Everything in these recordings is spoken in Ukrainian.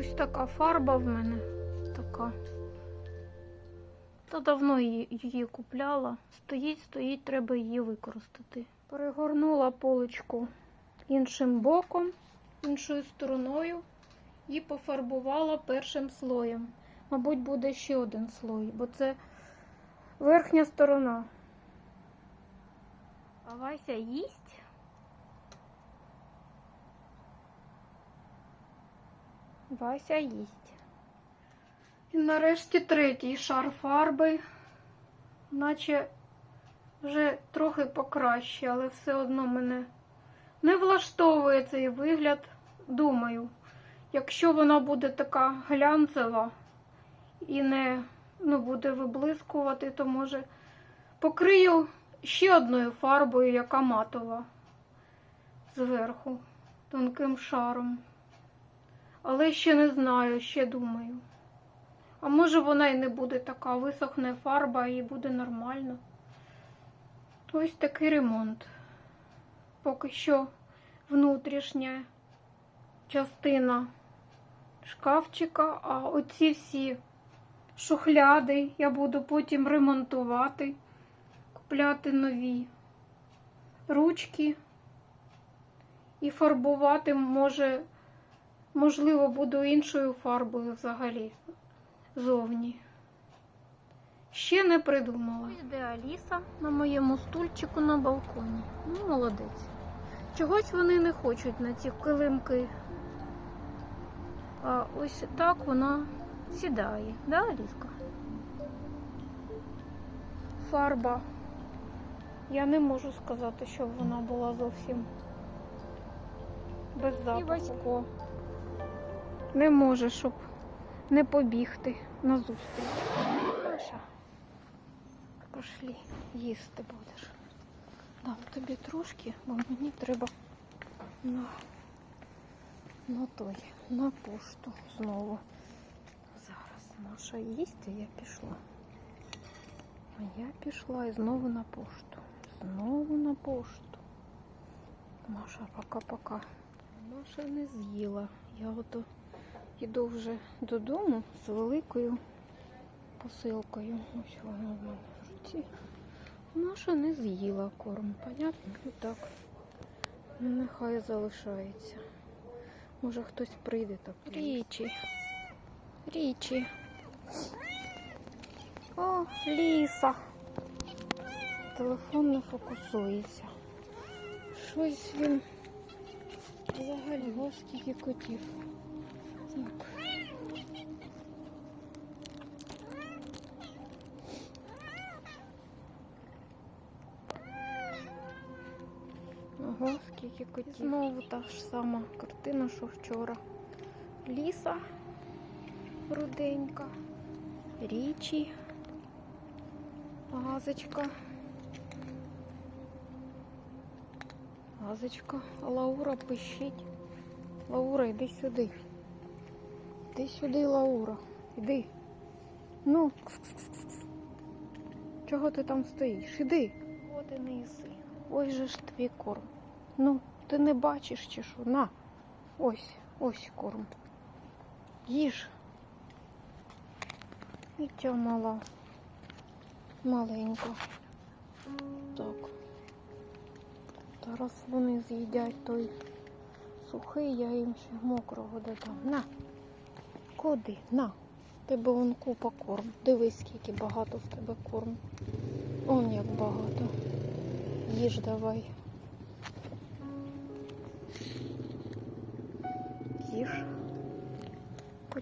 Ось така фарба в мене. Така. Та давно її, купляла. Стоїть, стоїть, треба її використати. Перегорнула поличку іншим боком, іншою стороною і пофарбувала першим слоєм. Мабуть, буде ще один слой, бо це верхня сторона. А Вася їсть. Вася їсть. І нарешті третій шар фарби, наче вже трохи покраще, але все одно мене не влаштовує цей вигляд. Думаю, якщо вона буде така глянцева і не ну, буде виблискувати, то може покрию ще одною фарбою, яка матова зверху, тонким шаром. Але ще не знаю, ще думаю. А може вона і не буде така, висохне фарба і буде нормально. Ось такий ремонт. Поки що внутрішня частина шкафчика, а оці всі шухляди я буду потім ремонтувати, купляти нові ручки і фарбувати, може, можливо, буду іншою фарбою взагалі зовні. Ще не придумала. Йде Аліса на моєму стульчику на балконі. Ну, молодець. Чогось вони не хочуть на ці килимки. А ось так вона сідає, да, Аліска? Фарба. Я не можу сказати, щоб вона була зовсім без запаху. Не може, щоб не побігти на зустріч. Маша, пошли, їсти будеш. Дам тобі трошки, бо мені треба на, на той, на пошту знову. Зараз Маша їсти, я пішла. А я пішла і знову на пошту. Знову на пошту. Маша, пока-пока. Маша не з'їла. Я ото Іду вже додому з великою посилкою. Ось вона в мене в руці. Наша не з'їла корм, понятно? Ну так. Ну, Нехай залишається. Може хтось прийде так. Річі. Річі. О, ліса. Телефон не фокусується. Щось він взагалі скільки котів. Так. Ого, котів. Знову та ж сама картина, що вчора. Ліса руденька, річі, газочка. Газочка, Лаура пищить. Лаура, йди сюди. Іди сюди, Лаура. Іди. Ну, чого ти там стоїш? Іди. О, ти не їси. Ось же ж твій корм. Ну, ти не бачиш чи що? На. Ось, ось корм. Їж. І ця мала. Маленька. Так. Зараз вони з'їдять той сухий, я їм ще мокрого додам. На. Куди? На. Тебе вон купа корм. Дивись, скільки багато в тебе корм. Он як багато. Їж давай.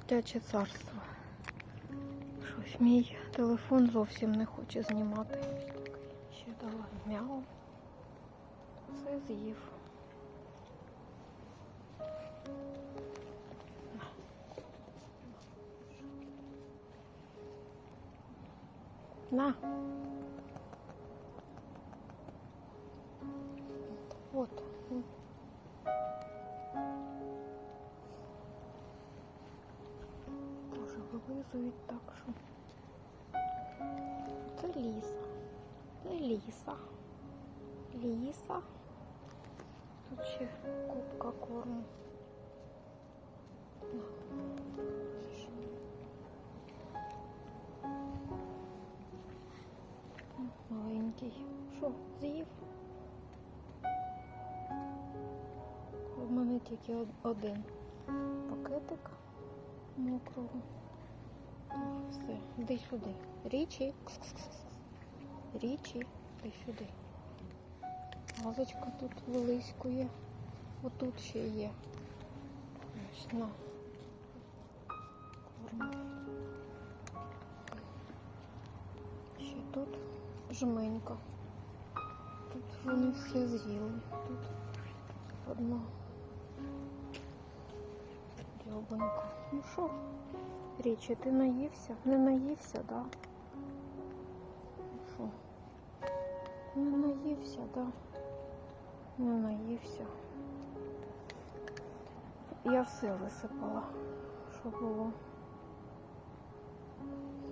Котяче царство. Щось мій телефон зовсім не хоче знімати. Ще дала мяу. Все з'їв. На. Вот. показують так, що це ліса. Це ліса. Ліса. Тут ще кубка корму. Маленький. Що, з'їв? У мене тільки один пакетик мокрого. Все, йди сюди. Річі. Річі, йди сюди. Газочка тут вилискує. Отут ще є. Ось, на. Ще тут жменька. Тут вони все з'їли. Тут одна дьобанка. Ну що, Річі, ти наївся? Не наївся, да? Що? Не наївся, да? Не наївся. Я все висипала, що було.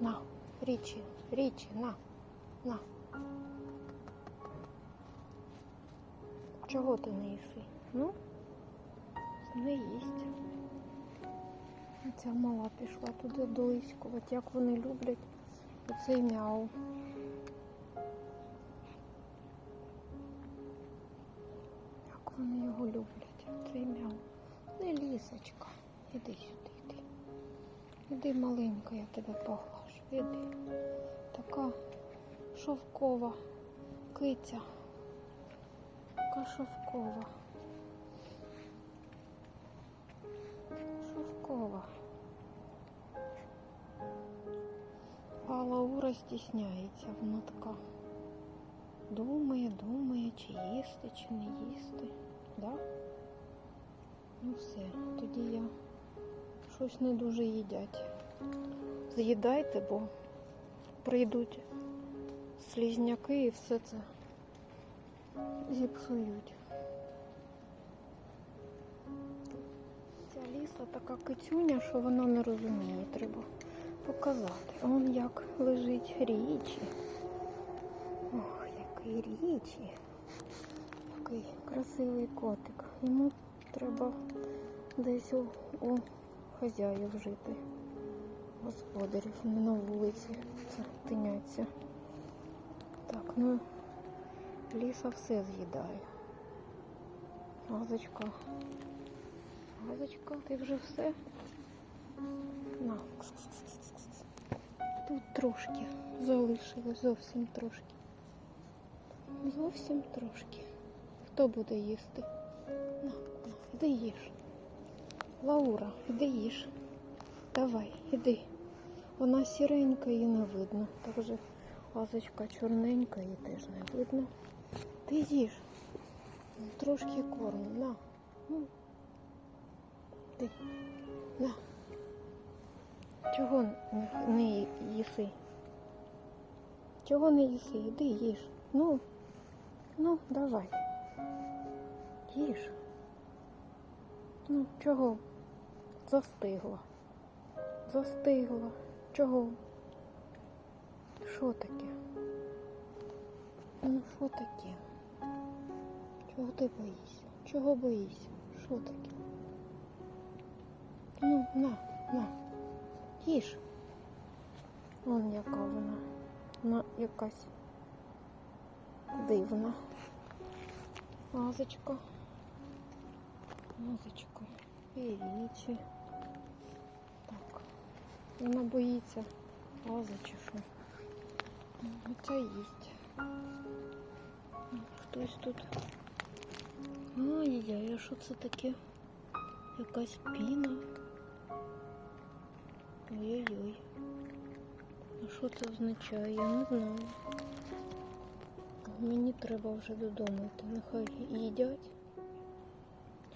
На, Річі, Річі, на, на. Чого ти не їси? Ну, не їсть. Ця мала пішла туди доїскувати, як вони люблять оцей мяу. Як вони його люблять, цей мяу. Не лісочка. Іди сюди, іди. Іди маленька, я тебе поглажу. Іди. Така шовкова киця. Така. Шовкова. Лаура стісняється, вона така. Думає, думає, чи їсти, чи не їсти. Да? Ну все, тоді я щось не дуже їдять. З'їдайте, бо прийдуть слізняки і все це зіпсують. Ця ліса така кицюня, що вона не розуміє, треба показати. Он як лежить річі. Ох, який річі. Який красивий котик. Йому треба десь у, у хазяїв жити. Господарів, не на вулиці тиняться. Так, ну ліса все з'їдає. Газочка. Газочка, ти вже все? На. Кс-кс-кс-кс-кс. Тут трошки залишилось, зовсім трошки. Зовсім трошки. Хто буде їсти? На, на, іди їж. Лаура, іди їж. Давай, іди. Вона сіренька, її не видно. Так же газочка чорненька, її теж не видно. Ти їж. Трошки корму. На. Ти. На. Чого не, їси? Чого не їси? Іди їж. Ну. Ну, давай. Їж. Ну, чого? Застигла. Застигла. Чого? Що таке? Ну, що таке? Чого ти боїшся? Чого боїшся? Що таке? Ну, на, на. Їж. Вон яка вона. Вона якась дивна. Лазочка. Лазочка. І річі. Так. Вона боїться. Ну, Це їсть. Хтось тут. Ай-яй, а що це таке? Якась піна. Ой-ой-ой. А що це означає? Я не знаю. Мені треба вже додому йти. Нехай їдять.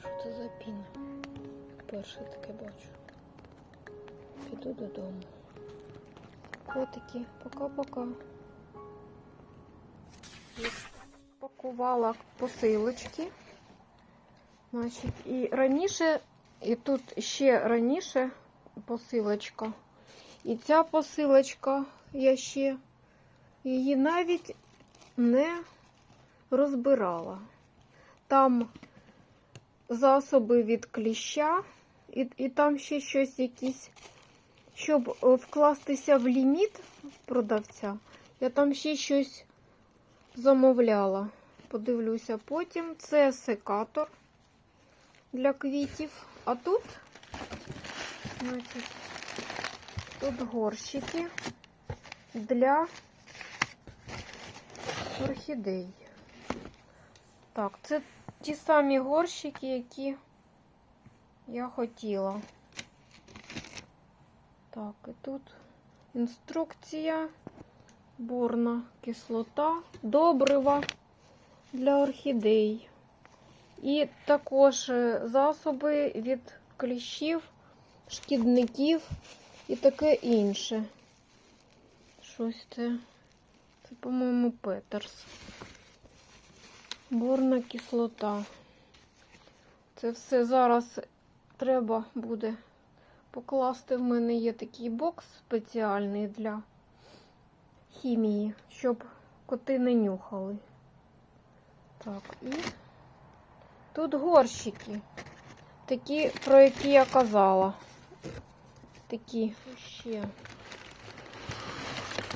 Що це за піна? Перше таке бачу. Піду додому. Котики, пока-пока. Пакувала посилочки. Значить, і раніше, і тут ще раніше посилочка. І ця посилочка, я ще її навіть не розбирала. Там засоби від кліща, і, і там ще щось якісь, щоб е, вкластися в ліміт продавця. Я там ще щось замовляла. Подивлюся потім. Це секатор для квітів. А тут, значить, тут горщики для орхідей. Так, це ті самі горщики, які я хотіла. Так, і тут інструкція, борна кислота, добрива для орхідей. І також е, засоби від кліщів, шкідників і таке інше. Щось це, це, по-моєму, Петерс. Борна кислота. Це все зараз треба буде покласти. В мене є такий бокс спеціальний для хімії, щоб коти не нюхали. Так, і тут горщики. Такі, про які я казала. Такі ще.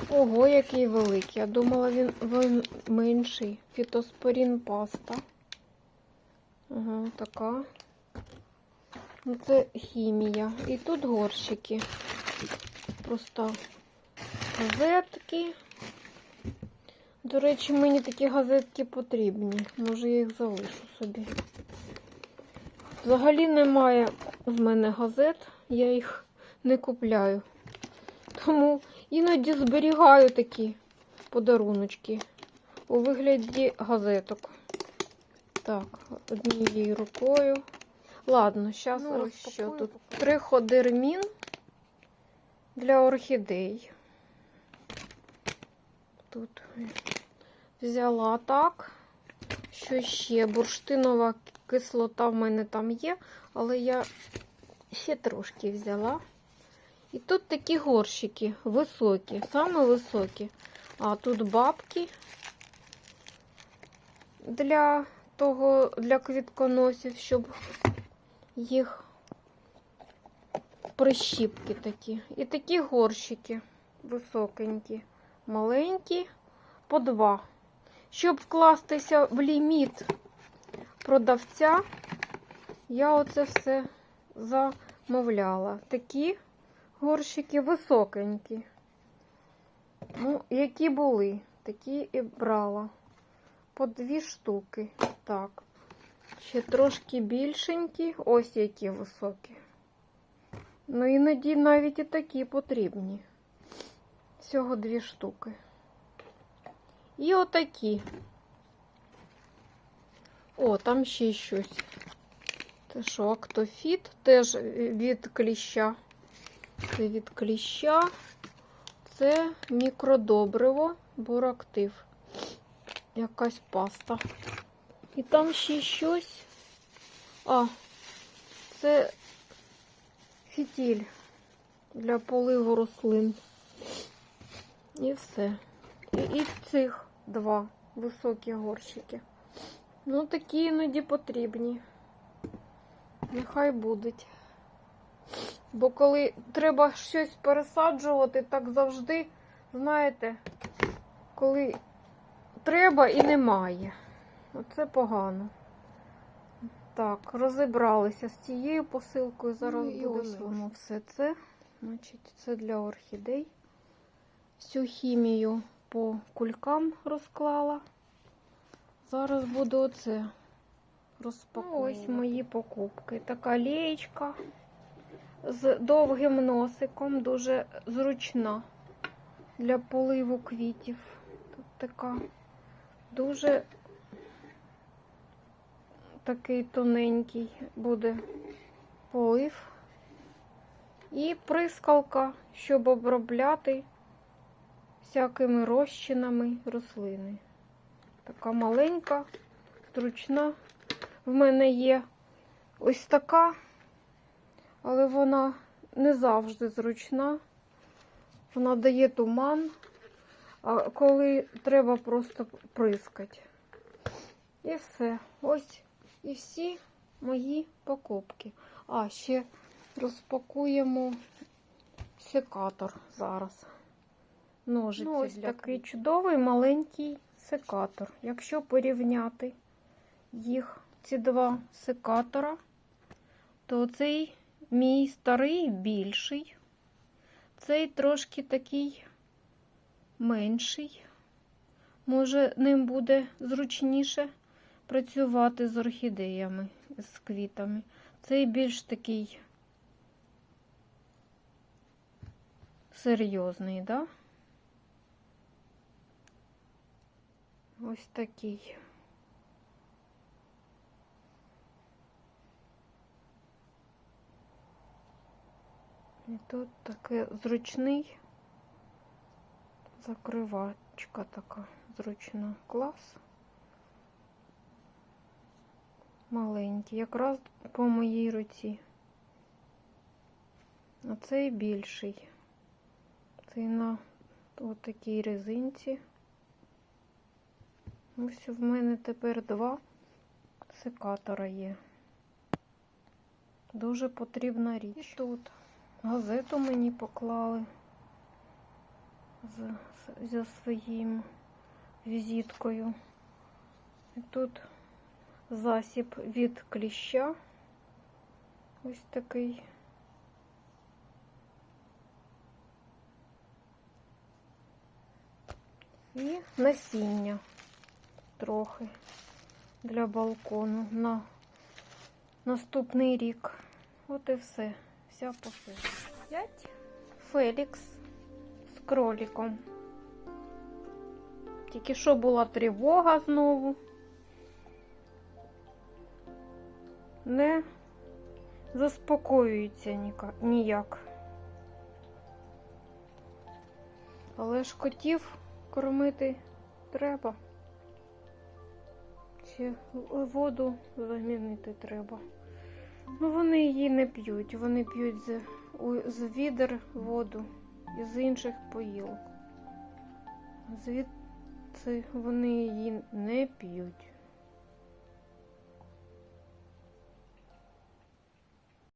Ого, який великий. Я думала, він, він менший. Фітоспорін паста. Ага, така. Ну, Це хімія. І тут горщики. Просто газетки. До речі, мені такі газетки потрібні. Може, я їх залишу собі. Взагалі немає в мене газет, я їх не купляю. Тому іноді зберігаю такі подаруночки у вигляді газеток. Так, однією рукою. Ладно, зараз Ну, розпакую. що тут? Триходермін для орхідей. Тут взяла так. Що ще? Бурштинова кислота в мене там є, але я ще трошки взяла. І тут такі горщики високі, саме високі. А тут бабки для того, для квітконосів, щоб їх прищіпки такі. І такі горщики високенькі, маленькі, по два. Щоб вкластися в ліміт продавця, я оце все замовляла. Такі горщики високенькі. Ну, які були, такі і брала. По дві штуки. Так. Ще трошки більшенькі. Ось які високі. Ну, іноді навіть і такі потрібні. Всього дві штуки. І отакі. О, там ще щось. Це що, актофіт? Теж від кліща. Це від кліща. Це мікродобриво, бурактив. Якась паста. І там ще щось. А, це фітіль для поливу рослин. І все. І, і цих два високі горщики. Ну, такі іноді потрібні. Нехай будуть. Бо коли треба щось пересаджувати, так завжди, знаєте, коли треба і немає. Оце погано. Так, розібралися з цією посилкою. Зараз Ну, і будемо ось воно все це. Значить, це для орхідей. Всю хімію по кулькам розклала. Зараз буду оце розпаковувати. Ось мої покупки. Така леєчка з довгим носиком, дуже зручна для поливу квітів. Тут така дуже такий тоненький буде полив. І прискалка, щоб обробляти всякими розчинами рослини. Така маленька, зручна. В мене є ось така, але вона не завжди зручна. Вона дає туман, а коли треба просто прискати. І все. Ось і всі мої покупки. А, ще розпакуємо секатор зараз. Ножиці Ну, ось для такий чудовий маленький секатор. Якщо порівняти їх, ці два секатора, то цей мій старий більший, цей трошки такий менший. Може, ним буде зручніше працювати з орхідеями, з квітами. Цей більш такий серйозний, да? Ось такий. І тут таке зручний закривачка така зручна. Клас. Маленький, якраз по моїй руці. А цей більший. Цей на отакій резинці. Ось в мене тепер два секатора є. Дуже потрібна річ. І тут газету мені поклали зі своїм візиткою. І тут засіб від кліща. Ось такий. І насіння трохи для балкону на наступний рік. От і все. Вся посилка. П'ять Фелікс з кроліком. Тільки що була тривога знову. Не заспокоюється ніяк. Але ж котів кормити треба. Ще воду замінити треба. Ну, вони її не п'ють, вони п'ють з, з відер воду і з інших поїлок. Звідси вони її не п'ють.